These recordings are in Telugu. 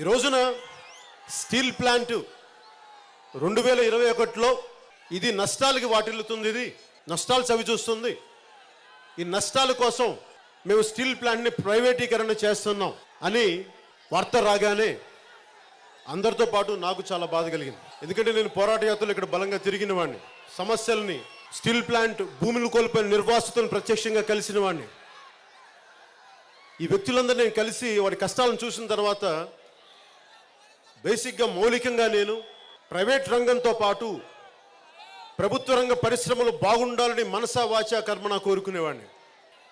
ఈ రోజున స్టీల్ ప్లాంట్ రెండు వేల ఇరవై ఒకటిలో ఇది నష్టాలకి వాటిల్లుతుంది ఇది. నష్టాలు చవి చూస్తుంది. ఈ నష్టాల కోసం మేము స్టీల్ ప్లాంట్ని ప్రైవేటీకరణ చేస్తున్నాం అని వార్త రాగానే అందరితో పాటు నాకు చాలా బాధ కలిగింది. ఎందుకంటే నేను పోరాట యాత్రలు ఇక్కడ బలంగా తిరిగిన వాడిని సమస్యల్ని స్టీల్ ప్లాంట్ భూములు కోల్పోయిన నిర్వాసితులను ప్రత్యక్షంగా కలిసిన వాడిని ఈ వ్యక్తులందరూ నేను కలిసి వాడి కష్టాలను చూసిన తర్వాత బేసిక్గా మౌలికంగా నేను ప్రైవేట్ రంగంతో పాటు ప్రభుత్వ రంగ పరిశ్రమలు బాగుండాలని మనసా వాచా కర్మన కోరుకునేవాడిని.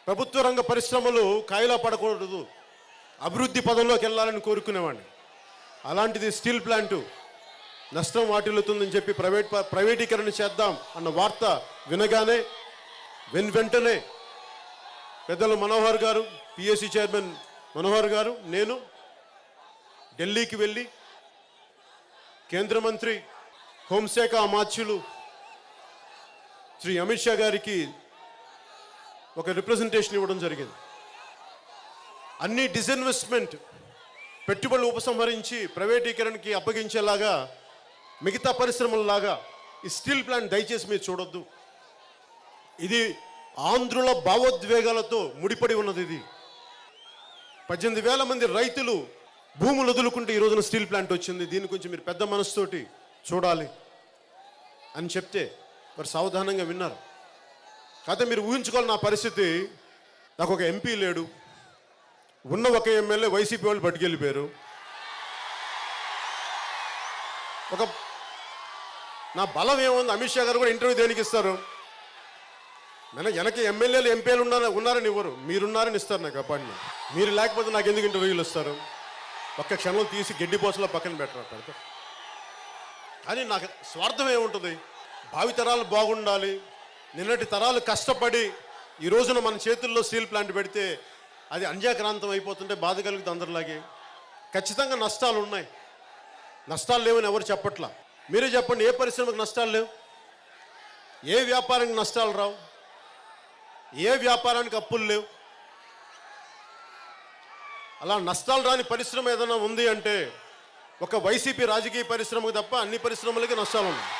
ప్రభుత్వ రంగ పరిశ్రమలు కాయలా పడకూడదు అభివృద్ధి పదంలోకి వెళ్ళాలని కోరుకునేవాడిని. అలాంటిది స్టీల్ ప్లాంటు నష్టం వాటిల్లుతుందని చెప్పి ప్రైవేట్ ప- ప్రైవేటీకరణ చేద్దాం అన్న వార్త వినగానే వెన్ వెంటనే పెద్దలు మనోహర్ గారు పిఎస్సి చైర్మన్ మనోహర్ గారు నేను ఢిల్లీకి వెళ్ళి కేంద్ర మంత్రి హోంశాఖ అమాత్యులు శ్రీ అమిత్ షా గారికి ఒక రిప్రజెంటేషన్ ఇవ్వడం జరిగింది. అన్ని డిస్ఇన్వెస్ట్మెంట్ పెట్టుబడులు ఉపసంహరించి ప్రైవేటీకరణకి అప్పగించేలాగా మిగతా పరిశ్రమలలాగా ఈ స్టీల్ ప్లాంట్ దయచేసి మీరు చూడొద్దు. ఇది ఆంధ్రుల భావోద్వేగాలతో ముడిపడి ఉన్నది ఇది. పద్దెనిమిది వేల మంది రైతులు భూములు వదులుకుంటే ఈ రోజున స్టీల్ ప్లాంట్ వచ్చింది. దీని గురించి మీరు పెద్ద మనసుతోటి చూడాలి అని చెప్తే మరి సావధానంగా విన్నారు. కాకపోతే మీరు ఊహించుకోవాలి నా పరిస్థితి నాకు ఒక ఎంపీ లేడు. ఉన్న ఒక ఎమ్మెల్యే వైసీపీ వాళ్ళు పట్టుకెళ్ళిపోయారు. ఒక నా బలం ఏముంది? అమిత్ షా గారు కూడా ఇంటర్వ్యూ దేనికి ఇస్తారు? నేను వెనక ఎమ్మెల్యేలు ఎంపీలు ఉన్నారని ఉన్నారని ఇవ్వరు. మీరున్నారని ఇస్తారు నాకు అపాయింట్మెంట్. మీరు లేకపోతే నాకు ఎందుకు ఇంటర్వ్యూలు ఇస్తారు? ఒక్క క్షణంలో తీసి గడ్డి పోసలో పక్కన పెట్టరు పెడతా. కానీ నాకు స్వార్థం ఏముంటుంది? భావితరాలు బాగుండాలి. నిన్నటి తరాలు కష్టపడి ఈ రోజున మన చేతుల్లో స్టీల్ ప్లాంట్ పెడితే అది అంజాక్రాంతం అయిపోతుంటే బాధ కలుగుతుంది అందరిలాగే. ఖచ్చితంగా నష్టాలు ఉన్నాయి. నష్టాలు లేవని ఎవరు చెప్పట్లా? మీరే చెప్పండి ఏ పరిశ్రమకు నష్టాలు లేవు? ఏ వ్యాపారానికి నష్టాలు రావు? ఏ వ్యాపారానికి అప్పులు లేవు? అలా నష్టాలు రాని పరిశ్రమ ఏదైనా ఉంది అంటే ఒక వైసీపీ రాజకీయ పరిశ్రమకు తప్ప అన్ని పరిశ్రమలకి నష్టాలు ఉన్నాయి.